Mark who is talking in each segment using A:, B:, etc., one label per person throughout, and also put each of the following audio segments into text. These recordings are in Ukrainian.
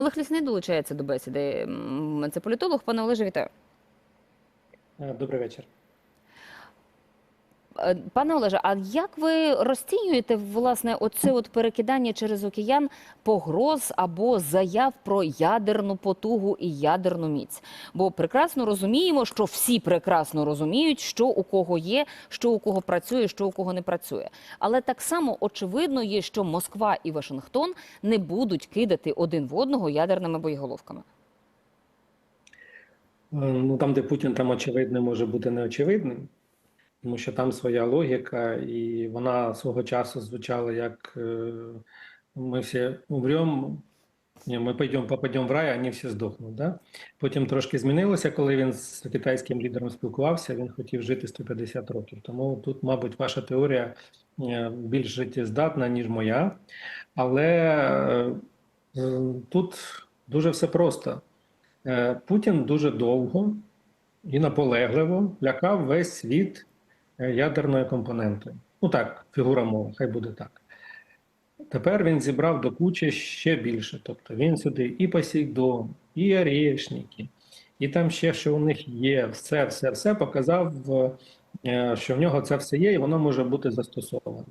A: Олег Лісний долучається до бесіди. Це політолог. Пане Олеже, вітаю.
B: Е, Добрий вечір.
A: Е, Пане Олеже, а як ви розцінюєте власне оце от перекидання через океан погроз або заяв про ядерну потугу і ядерну міць? Бо прекрасно розуміємо, що всі прекрасно розуміють, що у кого є, що у кого працює, що у кого не працює. Але так само очевидно є, що Москва і Вашингтон не будуть кидати один в одного ядерними боєголовками.
B: Е, Ну там, де Путін, там очевидне може бути неочевидним, тому що там своя логіка, і вона свого часу звучала як е, ми всі умремо, ми пойдемо, попадемо в рай, а вони всі здохнуть. Да? Потім трошки змінилося, коли він з китайським лідером спілкувався, він хотів жити 150 років. Тому тут, мабуть, ваша теорія е, більш життєздатна, ніж моя. Але е, тут дуже все просто. Путін дуже довго і наполегливо лякав весь світ ядерною компонентою. Ну так, фігура мови, хай буде так. Тепер він зібрав до кучі ще більше. Тобто він сюди і Посейдон, і Орешники, і там ще, що у них є, все, все, все показав, е, що в нього це все є, і воно може бути застосовано.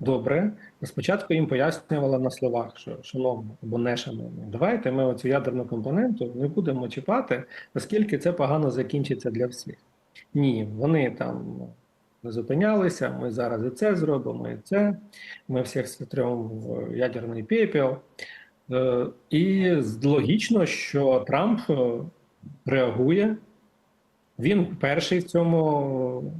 B: Добре, спочатку їм пояснювала на словах, що шановні або не шановні, давайте ми оцю ядерну компоненту не будемо чіпати, оскільки це погано закінчиться для всіх. Ні, вони там не зупинялися. Ми зараз і це зробимо, і це. Ми всіх стримо в ядерний пепел. Е, І логічно, що Трамп е, реагує. Він перший в цьому,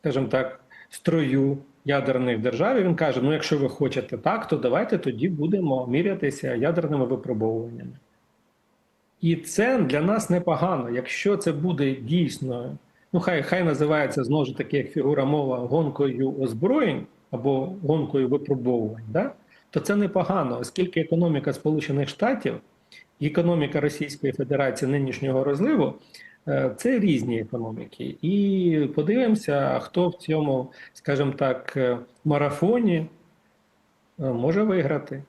B: скажімо так, строю ядерних держав. Він каже: ну, якщо ви хочете так, то давайте тоді будемо мірятися ядерними випробовуваннями. І це для нас непогано. Якщо це буде дійсно, ну хай хай називається знову ж таки, як фігура мова гонкою озброєнь або гонкою випробовувань, да? то це непогано, оскільки економіка Сполучених Штатів економіка Російської Федерації нинішнього розливу е, це різні економіки. І подивимося, хто в цьому, скажімо так, е, марафоні е, може виграти.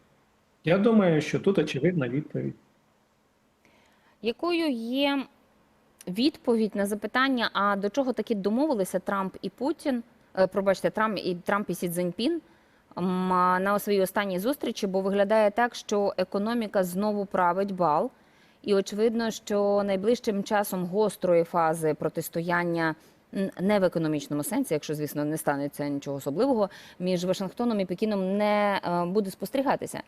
B: Я думаю, що тут очевидна відповідь.
A: Якою є відповідь на запитання, а до чого таки домовилися Трамп і Путін? Е, Пробачте, Трамп і Трамп і Сі Цзіньпін на своїй останній зустрічі, бо виглядає так, що економіка знову править бал. І очевидно, що найближчим часом гострої фази протистояння не в економічному сенсі, якщо звісно не станеться нічого особливого, між Вашингтоном і Пекіном не е, буде спостерігатися.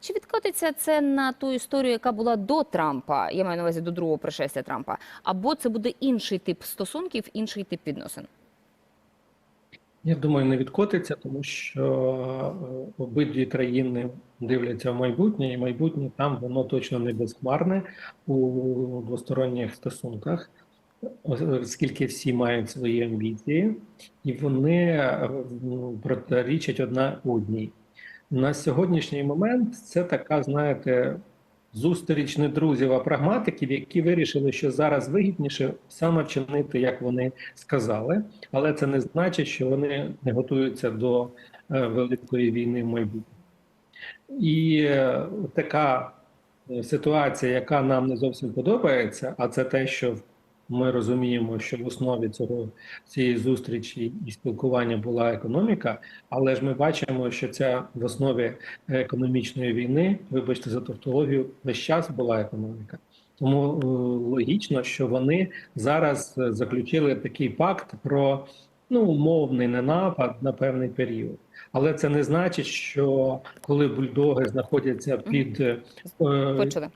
A: Чи відкотиться це на ту історію, яка була до Трампа? Я маю на увазі до другого пришестя Трампа, або це буде інший тип стосунків, інший тип відносин?
B: Я думаю, не відкотиться, тому що е, обидві країни дивляться в майбутнє, і майбутнє там воно точно не безхмарне у двосторонніх стосунках, оскільки всі мають свої амбіції, і вони е, ну, протирічать одна одній. На сьогоднішній момент це така, знаєте, зустріч не друзів, а прагматиків, які вирішили, що зараз вигідніше саме вчинити, як вони сказали, але це не значить, що вони не готуються до е, великої війни в майбутньому. І е, така е, ситуація, яка нам не зовсім подобається, а це те, що ми розуміємо, що в основі цього цієї зустрічі і спілкування була економіка, але ж ми бачимо, що ця в основі економічної війни, вибачте за тавтологію, весь час була економіка. Тому е, логічно, що вони зараз е, заключили такий пакт про ну умовний ненапад на певний період. Але це не значить, що коли бульдоги знаходяться під е,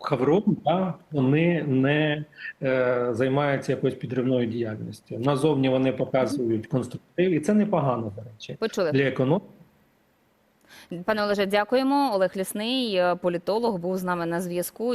B: хавром, да, вони не е, займаються якоюсь підривною діяльністю. Назовні вони показують конструктив, і це непогано, до речі,
A: Почули.
B: для економіки.
A: Пане Олеже, дякуємо. Олег Лісний, е, політолог, був з нами на зв'язку.